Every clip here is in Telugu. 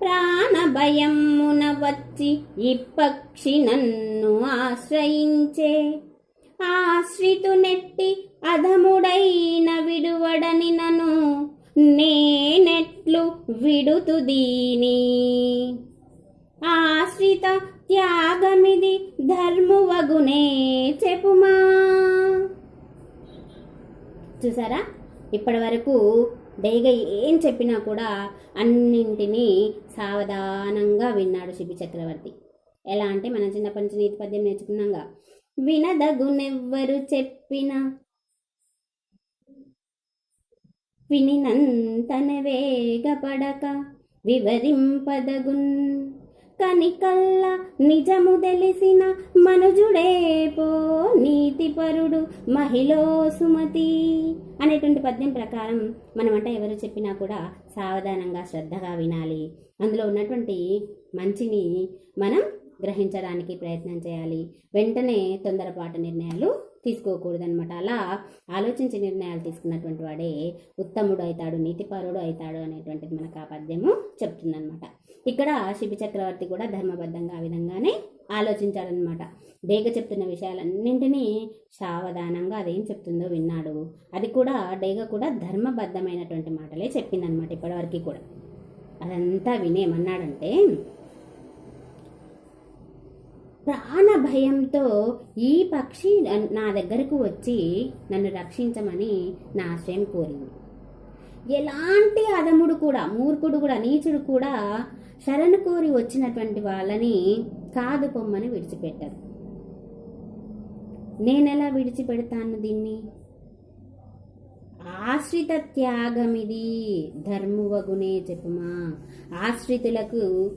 ప్రాణభయమున వచ్చి ఈ పక్షి నన్ను ఆశ్రయించే. ఆశ్రితు నెట్టి అధముడైన విడువడని నను నేనెట్లు విడుతు దీని. ఆశ్రిత త్యాగమిది ధర్మువగునే చెప్పుమా. చూసారా? ఇప్పటి వరకు డైగా ఏం చెప్పినా కూడా అన్నింటినీ సావధానంగా విన్నాడు శిబి చక్రవర్తి. ఎలా అంటే మనం చిన్నప్పటి నుంచి నీతి పద్యం నేర్చుకున్నాగా. వినదగునెవ్వరు చెప్పిన వినినంతన వేగపడక వివరింపదగున్ కనికల్ల నిజము తెలిసిన మనుజుడే పో నీతిపరుడు మహిళో సుమతి అనేటువంటి పద్యం ప్రకారం మనమంట ఎవరు చెప్పినా కూడా సావధానంగా శ్రద్ధగా వినాలి. అందులో ఉన్నటువంటి మంచిని మనం గ్రహించడానికి ప్రయత్నం చేయాలి. వెంటనే తొందరపాటు నిర్ణయాలు తీసుకోకూడదనమాట అలా ఆలోచించి నిర్ణయాలు తీసుకున్నటువంటి వాడే ఉత్తముడు అవుతాడు నీతిపరుడు అవుతాడు అనేటువంటిది మనకు ఆ పద్యము చెప్తుందనమాట ఇక్కడ శిబి చక్రవర్తి కూడా ధర్మబద్ధంగా ఆ విధంగానే ఆలోచించాడనమాట డేగ చెప్తున్న విషయాలన్నింటినీ సావధానంగా అదేం చెప్తుందో విన్నాడు. అది కూడా డేగ కూడా ధర్మబద్ధమైనటువంటి మాటలే చెప్పిందనమాట ఇప్పటివరకు కూడా. అదంతా వినేమన్నాడంటే ప్రాణ భయంతో ఈ పక్షి నా దగ్గరకు వచ్చి నన్ను రక్షించమని నా ఆశ్రయం కోరింది. ఎలాంటి అదముడు కూడా మూర్ఖుడు కూడా నీచుడు కూడా శరణు కోరి వచ్చినటువంటి వాళ్ళని కాదు పొమ్మని విడిచిపెట్టారు. నేనెలా విడిచిపెడతాను దీన్ని? ఆశ్రిత త్యాగమిది ధర్మువగునే చెప్పుమా. ఆశ్రితులకు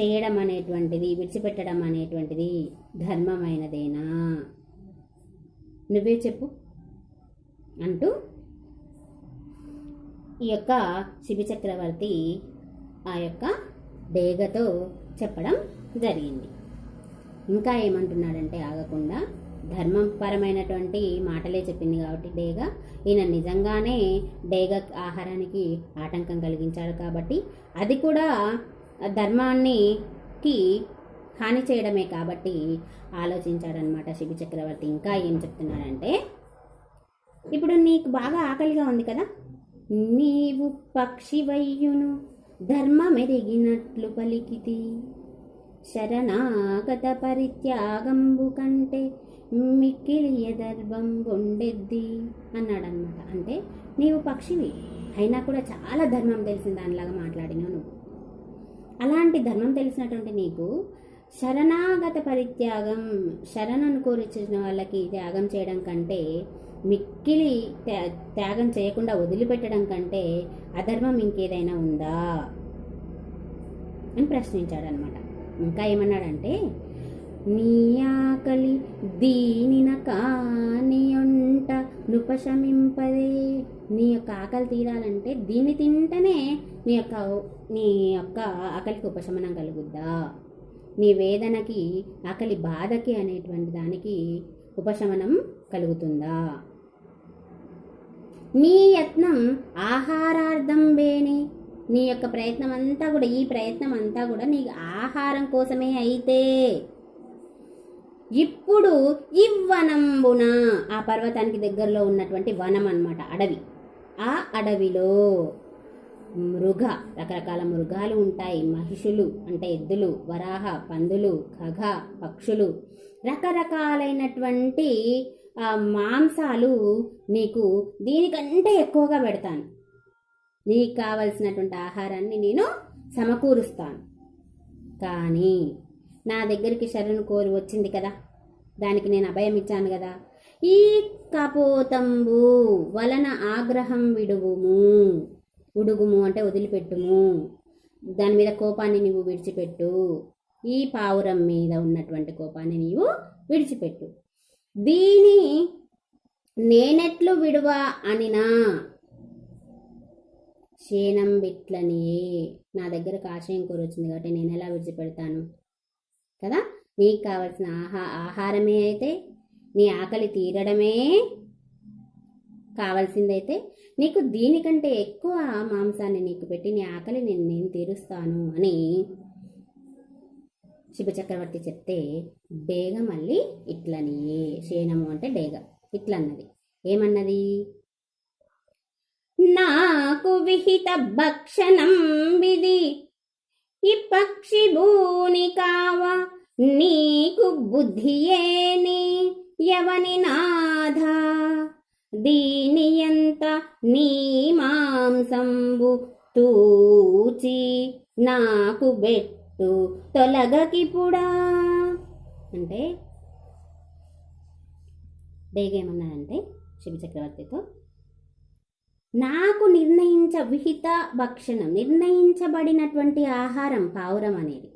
చేయడం అనేటువంటిది విడిచిపెట్టడం అనేటువంటిది ధర్మమైనదేనా? నువ్వే చెప్పు. అంటూ ఈ యొక్క శిబి చక్రవర్తి ఆ యొక్క డేగతో చెప్పడం జరిగింది. ఇంకా ఏమంటున్నాడంటే ఆగకుండా ధర్మపరమైనటువంటి మాటలే చెప్పింది కాబట్టి డేగ ఈయన నిజంగానే డేగ ఆహారానికి ఆటంకం కలిగించాడు కాబట్టి అది కూడా ధర్మాన్నికి హాని చేయడమే కాబట్టి ఆలోచించాడనమాట శిబి చక్రవర్తి. ఇంకా ఏం చెప్తున్నాడంటే ఇప్పుడు నీకు బాగా ఆకలిగా ఉంది కదా నీవు పక్షివయ్యును ధర్మమెరిగినట్లు పలికితి శరణాగత పరిత్యాగంబు కంటే మిక్కిలి దర్భం ఉండెద్ది అన్నాడనమాట అంటే నీవు పక్షివి అయినా కూడా చాలా ధర్మం తెలిసిన దానిలాగా మాట్లాడినావు నువ్వు అలాంటి ధర్మం తెలిసినటువంటి నీకు శరణాగత పరిత్యాగం శరణను కోరిచిన వాళ్ళకి త్యాగం చేయడం కంటే మిక్కిలి త్యా- త్యాగం చేయకుండా వదిలిపెట్టడం కంటే అధర్మం ఇంకేదైనా ఉందా? అని ప్రశ్నించాడనమాట ఇంకా ఏమన్నాడంటే నీ ఆకలి దీనిన కానియుంట నృపశమింపదే నీ యొక్క ఆకలి తీరాలంటే దీన్ని తింటేనే నీ యొక్క నీ యొక్క ఆకలికి ఉపశమనం కలుగుద్దా? నీ వేదనకి ఆకలి బాధకి అనేటువంటి దానికి ఉపశమనం కలుగుతుందా? నీ యత్నం ఆహారార్థం వేణి నీ యొక్క ప్రయత్నం అంతా కూడా ఈ ప్రయత్నం అంతా కూడా నీ ఆహారం కోసమే అయితే. ఇప్పుడు ఇవ్వనంబున ఆ పర్వతానికి దగ్గరలో ఉన్నటువంటి వనం అన్నమాట అడవి. ఆ అడవిలో మృగ రకరకాల మృగాలు ఉంటాయి. మహిషులు అంటే ఎద్దులు వరాహ పందులు ఖగ పక్షులు రకరకాలైనటువంటి మాంసాలు నీకు దీనికంటే ఎక్కువగా పెడతాను. నీకు కావలసినటువంటి ఆహారాన్ని నేను సమకూరుస్తాను. కానీ నా దగ్గరికి శరణు కోరి వచ్చింది కదా దానికి నేను అభయం ఇచ్చాను కదా. ఈ కపోతంబు వలన ఆగ్రహం విడుగుము ఉడుగుము అంటే వదిలిపెట్టుము. దాని మీద కోపాన్ని నీవు విడిచిపెట్టు. ఈ పావురం మీద ఉన్నటువంటి కోపాన్ని నీవు విడిచిపెట్టు. దీని నేనెట్లు విడువా అనినా? క్షీణం బిట్లని. నా దగ్గరకు ఆశయం కోరొచ్చింది కాబట్టి నేను ఎలా విడిచిపెడతాను? కదా? నీకు కావలసిన ఆహా ఆహారమే అయితే నీ ఆకలి తీరడమే కావాల్సిందైతే నీకు దీనికంటే ఎక్కువ మాంసాన్ని నీకు పెట్టి నీ ఆకలి నేను నేను తీరుస్తాను అని శివచక్రవర్తి చెప్తే డేగ మళ్ళీ ఇట్లని శయనము అంటే డేగ ఇట్లన్నది. ఏమన్నది? నాకు విహిత భక్షణం విధి. ఈ పక్షి భూని కావ నీకు బుద్ధియేని యవని నాథ. దీని ఎంత నీ మాంసంబు తూచి నాకు బెట్టు తొలగకిపుడా అంటే డేగేమన్నాడంటే శివ చక్రవర్తితో నాకు నిర్ణయించ విహిత భక్షణం నిర్ణయించబడినటువంటి ఆహారం పావురం అనేది.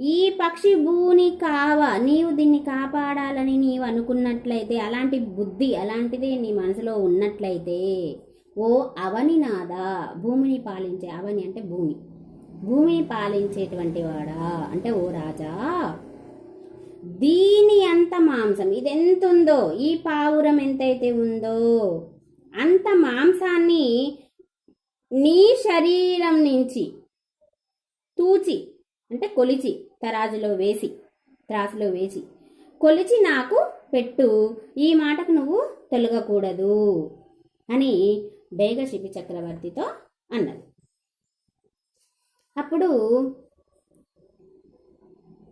ఈ పక్షి భూని కావ నీవు దీన్ని కాపాడాలని నీవు అనుకున్నట్లయితే అలాంటి బుద్ధి అలాంటిదే నీ మనసులో ఉన్నట్లయితే ఓ అవని నాదా భూమిని పాలించే అవని అంటే భూమి. భూమిని పాలించేటువంటి వాడా? అంటే ఓ రాజా దీని అంత మాంసం ఇది ఎంత ఉందో ఈ పావురం ఎంతైతే ఉందో? అంత మాంసాన్ని నీ శరీరం నుంచి తూచి అంటే కొలిచి తరాజులో వేసి త్రాసులో వేసి కొలిచి నాకు పెట్టు. ఈ మాటకు నువ్వు తొలగకూడదు అని డైగ శిపి చక్రవర్తితో అన్నది. అప్పుడు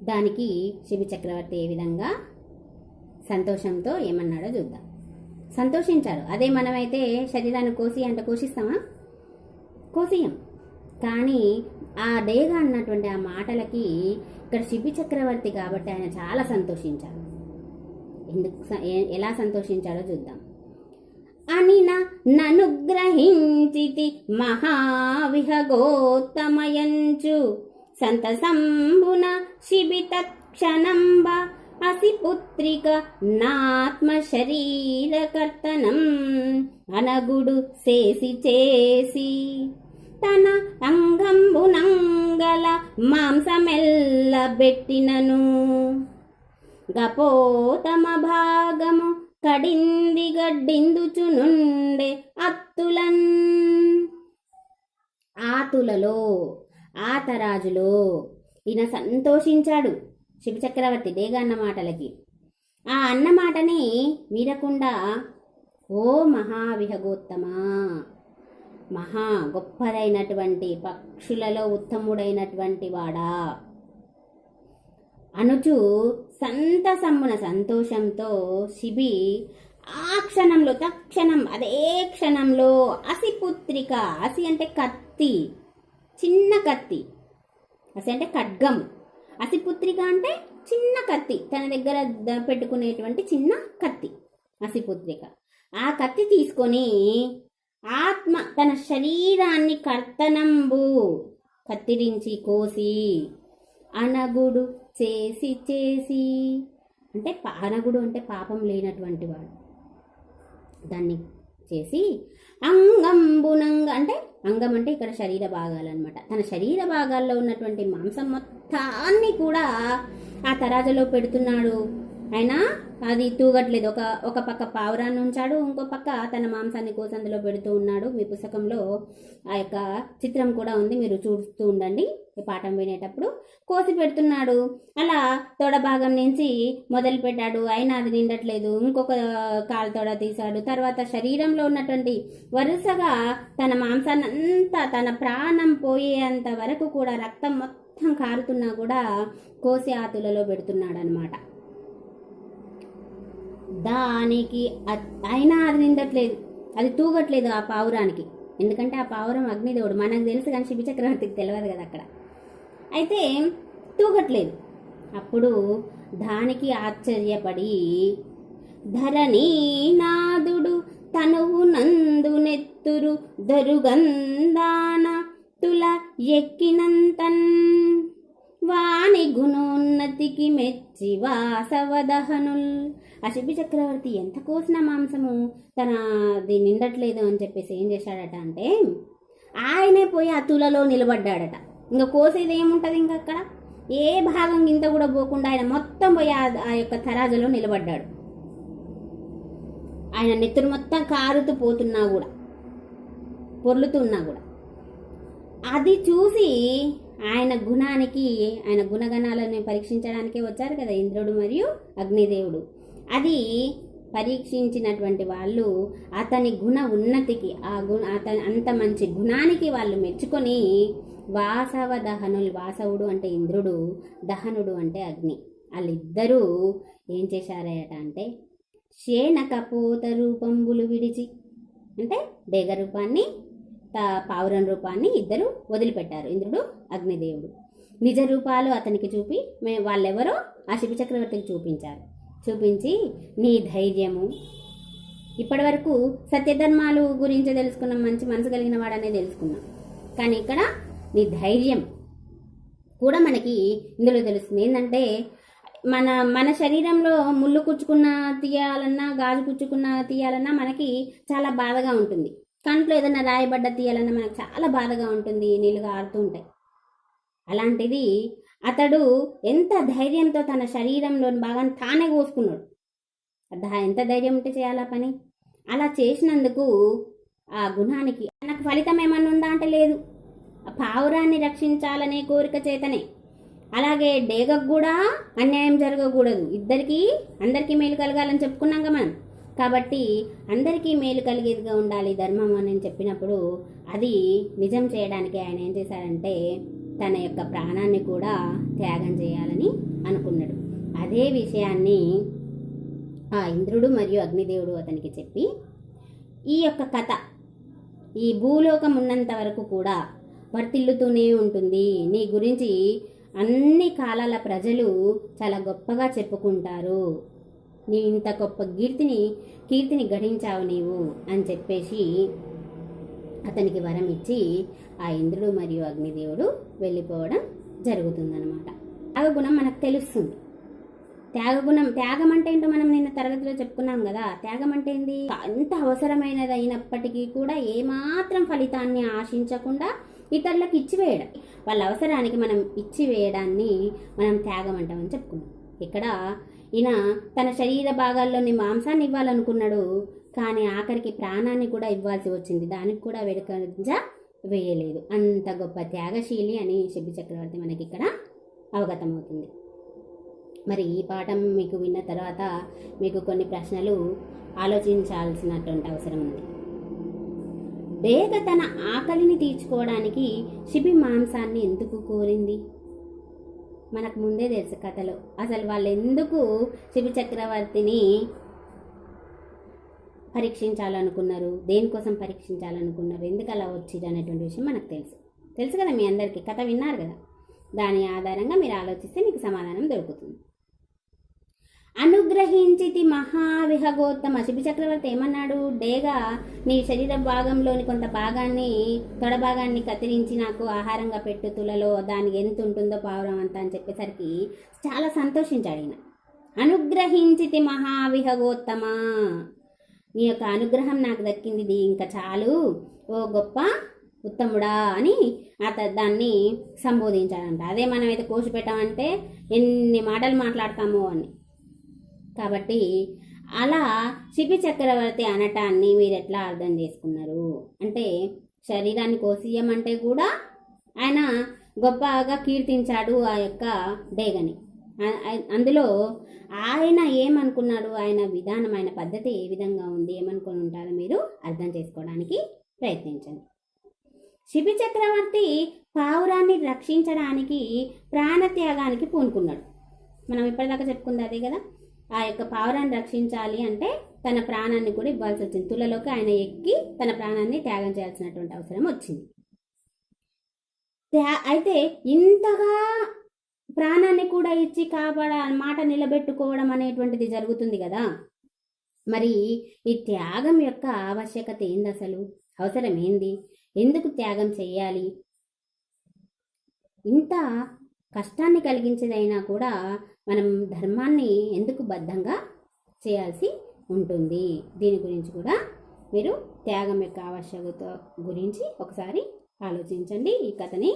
దానికి శిబి చక్రవర్తి ఏ విధంగా సంతోషంతో ఏమన్నాడో చూద్దాం. సంతోషించారు. అదే మనమైతే శరీరాన్ని కోసి అంటే కోసిస్తామా కోసియం. కానీ ఆ డేగా అన్నటువంటి ఆ మాటలకి ఇక్కడ శిబి చక్రవర్తి కాబట్టి ఆయన చాలా సంతోషించారు. ఎందుకు స- ఎలా సంతోషించాడో చూద్దాం. అనిన ననుగ్రహించితి మహావిహగోత్తమయంచు. సంతసంబున శిబితక్షణంబ అసి పుత్రిక నాత్మ శరీరకర్తనం అనగుడు చేసి చేసి. తన అంగంబునంగల మాంసమెల్ల బెట్టినను గపోతమ భాగము కడింది గడ్డిందుచునుండే అత్తులన్. ఆతులలో ఆతరాజులో ఈయన సంతోషించాడు శివచక్రవర్తి డేగా అన్న మాటలకి. ఆ అన్న మాటని మీరకుండా ఓ మహావిహగోత్తమా! మహా గొప్పదైనటువంటి పక్షులలో ఉత్తముడైనటువంటి వాడా! అనుచు సంతసమ్మున సంతోషంతో శిబి ఆ క్షణంలో తక్షణం అదే క్షణంలో అసి పుత్రిక అసి అంటే కత్తి చిన్న కత్తి. అసి అంటే ఖడ్గం అసి పుత్రిక అంటే చిన్న కత్తి తన దగ్గర పెట్టుకునేటువంటి చిన్న కత్తి అసి పుత్రిక. ఆ కత్తి తీసుకొని ఆత్మ తన శరీరాన్ని కర్తనంబు కత్తిరించి కోసి అనగుడు చేసి చేసి. అంటే పానగుడు అంటే పాపం లేనటువంటి వాడు. దాన్ని చేసి అంగంబునంగ అంటే అంగం అంటే ఇక్కడ శరీర భాగాలు అనమాట తన శరీర భాగాల్లో ఉన్నటువంటి మాంసం మొత్తాన్ని కూడా ఆ తరాజలో పెడుతున్నాడు. అయినా అది తూగట్లేదు. ఒక ఒక పక్క పావురాన్ని ఉంచాడు ఇంకో పక్క తన మాంసాన్ని కోసందులో పెడుతూ ఉన్నాడు. మీ పుస్తకంలో ఆ యొక్క చిత్రం కూడా ఉంది మీరు చూస్తూ ఉండండి ఈ పాఠం వినేటప్పుడు. కోసి పెడుతున్నాడు. అలా తొడ భాగం నుంచి మొదలు పెట్టాడు. అయినా అది నిండట్లేదు. ఇంకొక కాలు తొడ తీశాడు. తర్వాత శరీరంలో ఉన్నటువంటి వరుసగా తన మాంసాన్ని అంతా తన ప్రాణం పోయేంత వరకు కూడా రక్తం మొత్తం కారుతున్నా కూడా కోసి ఆతులలో పెడుతున్నాడు అనమాట దానికి అయినా అది నిండట్లేదు. అది తూగట్లేదు ఆ పావురానికి. ఎందుకంటే ఆ పావురం అగ్నిదేవుడు. మనకు తెలుసు కానీ శిబి చక్రవర్తికి తెలియదు కదా అక్కడ. అయితే తూగట్లేదు. అప్పుడు దానికి ఆశ్చర్యపడి ధరణి నాదుడు తనువు నందు నెత్తురు దరుగందాన తుల ఎక్కినంతన్. వాణి గుణోన్నతికి మెచ్చి వాసవదహనుల్. ఆ శిబి చక్రవర్తి ఎంత కోసిన మాంసము? తన అది నిండట్లేదు అని చెప్పేసి ఏం చేశాడట అంటే ఆయనే పోయి ఆ తులలో నిలబడ్డాడట. ఇంకా కోసేది ఏముంటుంది ఇంకా అక్కడ? ఏ భాగం ఇంత కూడా పోకుండా ఆయన మొత్తం పోయి ఆ- ఆ యొక్క తరాజులో నిలబడ్డాడు. ఆయన నెత్తురు మొత్తం కారుతూ పోతున్నా కూడా పొర్లుతున్నా కూడా. అది చూసి ఆయన గుణానికి ఆయన గుణగణాలను పరీక్షించడానికే వచ్చారు కదా ఇంద్రుడు మరియు అగ్నిదేవుడు. అది పరీక్షించినటువంటి వాళ్ళు అతని గుణ ఉన్నతికి ఆ గుణ అతని అంత మంచి గుణానికి వాళ్ళు మెచ్చుకొని వాసవ దహనులు వాసవుడు అంటే ఇంద్రుడు దహనుడు అంటే అగ్ని. వాళ్ళిద్దరూ ఏం చేశారట అంటే శేన కపోత రూపంబులు విడిచి అంటే డేగ రూపాన్ని పావురం రూపాన్ని ఇద్దరు వదిలిపెట్టారు ఇంద్రుడు అగ్నిదేవుడు. నిజ రూపాలు అతనికి చూపి మే వాళ్ళెవరో ఆ శివ చక్రవర్తికి చూపించారు. చూపించి నీ ధైర్యము. ఇప్పటివరకు సత్యధర్మాలు గురించి తెలుసుకున్నాం మంచి మనసు కలిగిన వాడనే తెలుసుకున్నాం. కానీ ఇక్కడ నీ ధైర్యం కూడా మనకి ఇందులో తెలుస్తుంది. ఏంటంటే మన మన శరీరంలో ముళ్ళు కుచ్చుకున్న తీయాలన్నా గాజు కుచ్చుకున్న తీయాలన్నా మనకి చాలా బాధగా ఉంటుంది. కంట్లో ఏదైనా రాయబడ్డ తీయాలన్నా మనకు చాలా బాధగా ఉంటుంది నీళ్ళు కారుతూ ఉంటాయి. అలాంటిది అతడు ఎంత ధైర్యంతో తన శరీరంలోని భాగాన్ని తానే కోసుకున్నాడు. ఎంత ధైర్యం ఉంటే చేయాలా పని? అలా చేసినందుకు ఆ గుణానికి నాకు ఫలితం ఏమన్నా ఉందా అంటే లేదు. ఆ పావురాన్ని రక్షించాలనే కోరిక చేతనే. అలాగే డేగకు కూడా అన్యాయం జరగకూడదు. ఇద్దరికీ అందరికీ మేలు కలగాలని చెప్పుకున్నాం మనం. కాబట్టి అందరికీ మేలు కలిగేదిగా ఉండాలి ధర్మం అని చెప్పినప్పుడు అది నిజం చేయడానికి ఆయన ఏం చేశారంటే తన యొక్క ప్రాణాన్ని కూడా త్యాగం చేయాలని అనుకున్నాడు. అదే విషయాన్ని ఆ ఇంద్రుడు మరియు అగ్నిదేవుడు అతనికి చెప్పి ఈ యొక్క కథ ఈ భూలోకం ఉన్నంత వరకు కూడా వర్తిల్లుతూనే ఉంటుంది. నీ గురించి అన్ని కాలాల ప్రజలు చాలా గొప్పగా చెప్పుకుంటారు. నీ ఇంత గొప్ప కీర్తిని కీర్తిని గడించావు నీవు అని చెప్పేసి అతనికి వరం ఇచ్చి ఆ ఇంద్రుడు మరియు అగ్నిదేవుడు వెళ్ళిపోవడం జరుగుతుందనమాట త్యాగగుణం మనకు తెలుస్తుంది. త్యాగగుణం త్యాగం అంటే ఏంటో మనం నిన్న తరగతిలో చెప్పుకున్నాం కదా. త్యాగం అంటే ఏంది? అంత అవసరమైనది అయినప్పటికీ కూడా ఏమాత్రం ఫలితాన్ని ఆశించకుండా ఇతరులకు ఇచ్చివేయడం వాళ్ళ అవసరానికి మనం ఇచ్చివేయడాన్ని మనం త్యాగం అంటామని చెప్పుకున్నాం. ఇక్కడ ఈయన తన శరీర భాగాల్లోని మాంసాన్ని ఇవ్వాలనుకున్నాడు. కానీ ఆఖరికి ప్రాణాన్ని కూడా ఇవ్వాల్సి వచ్చింది. దానికి కూడా వెనుకంజ వేయలేదు. అంత గొప్ప త్యాగశీలి అని శిబి చక్రవర్తి మనకి ఇక్కడ అవగతమవుతుంది. మరి ఈ పాఠం మీకు విన్న తర్వాత మీకు కొన్ని ప్రశ్నలు ఆలోచించాల్సినటువంటి అవసరం ఉంది. డేగ తన ఆకలిని తీర్చుకోవడానికి శిబి మాంసాన్ని ఎందుకు కోరింది? మనకు ముందే తెలుసు కథలో. అసలు వాళ్ళు ఎందుకు శిబి చక్రవర్తిని పరీక్షించాలనుకున్నారు దేనికోసం పరీక్షించాలనుకున్నారు ఎందుకు అలా వచ్చింది అనేటువంటి విషయం మనకు తెలుసు. తెలుసు కదా మీ అందరికీ కథ విన్నారు కదా. దాని ఆధారంగా మీరు ఆలోచిస్తే మీకు సమాధానం దొరుకుతుంది. అనుగ్రహించితి మహావిహగోత్తమ. శిబి చక్రవర్తి ఏమన్నాడు? డేగా నీ శరీర భాగంలోని కొంత భాగాన్ని తొడభాగాన్ని కత్తిరించి నాకు ఆహారంగా పెట్టు తులలో దానికి ఎంత ఉంటుందో పావురం అంత అని చెప్పేసరికి చాలా సంతోషించాడు ఈయన. అనుగ్రహించితి మహావిహగోత్తమ. నీ యొక్క అనుగ్రహం నాకు దక్కింది ఇది ఇంకా చాలు. ఓ గొప్ప ఉత్తముడా అని అత దాన్ని సంబోధించాడంట. అదే మనం అయితే కోసి పెట్టామంటే ఎన్ని మాటలు మాట్లాడతామో అని. కాబట్టి అలా శిపి చక్రవర్తి అనటాన్ని మీరు ఎట్లా అర్థం చేసుకున్నారు? అంటే శరీరాన్ని కోసియమంటే కూడా ఆయన గొప్పగా కీర్తించాడు ఆ యొక్క డేగని. అందులో ఆయన ఏమనుకున్నాడు? ఆయన విధానం ఆయన పద్ధతి ఏ విధంగా ఉంది? ఏమనుకుని ఉంటారో మీరు? అర్థం చేసుకోవడానికి ప్రయత్నించండి. శిబి చక్రవర్తి పావురాన్ని రక్షించడానికి ప్రాణత్యాగానికి పూనుకున్నాడు. మనం ఇప్పటిదాకా చెప్పుకుంది అదే కదా? ఆ యొక్క పావురాన్ని రక్షించాలి అంటే తన ప్రాణాన్ని కూడా ఇవ్వాల్సి వచ్చింది. తులలోకి ఆయన ఎక్కి తన ప్రాణాన్ని త్యాగం చేయాల్సినటువంటి అవసరం వచ్చింది. త్యా- అయితే ఇంతగా ప్రాణాన్ని కూడా ఇచ్చి కాపాడ మాట నిలబెట్టుకోవడం అనేటువంటిది జరుగుతుంది కదా? మరి ఈ త్యాగం యొక్క ఆవశ్యకత ఏంది అసలు? అవసరం ఏంది ఎందుకు త్యాగం చేయాలి? ఇంత కష్టాన్ని కలిగించేదైనా కూడా మనం ధర్మాన్ని ఎందుకు బద్ధంగా చేయాల్సి ఉంటుంది? దీని గురించి కూడా మీరు త్యాగం యొక్క ఆవశ్యకత గురించి ఒకసారి ఆలోచించండి. ఈ కథని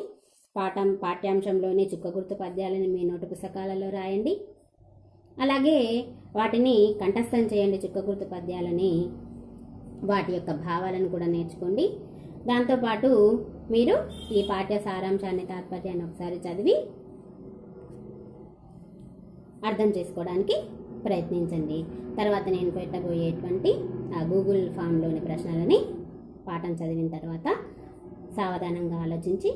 పాఠం పాఠ్యాంశంలోని చుక్క గుర్తు పద్యాలను మీ నోటు పుస్తకాలలో రాయండి. అలాగే వాటిని కంఠస్థం చేయండి చుక్క గుర్తు పద్యాలని. వాటి యొక్క భావాలను కూడా నేర్చుకోండి. దాంతోపాటు మీరు ఈ పాఠ్య సారాంశాన్ని తాత్పర్యాన్ని ఒకసారి చదివి అర్థం చేసుకోవడానికి ప్రయత్నించండి. తర్వాత నేను పెట్టబోయేటువంటి ఆ గూగుల్ ఫామ్లోని ప్రశ్నలని పాఠం చదివిన తర్వాత సావధానంగా ఆలోచించి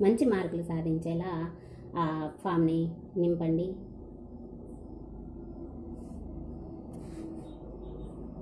మంచి మార్కులు సాధించేలా ఆ ఫామ్ని నింపండి.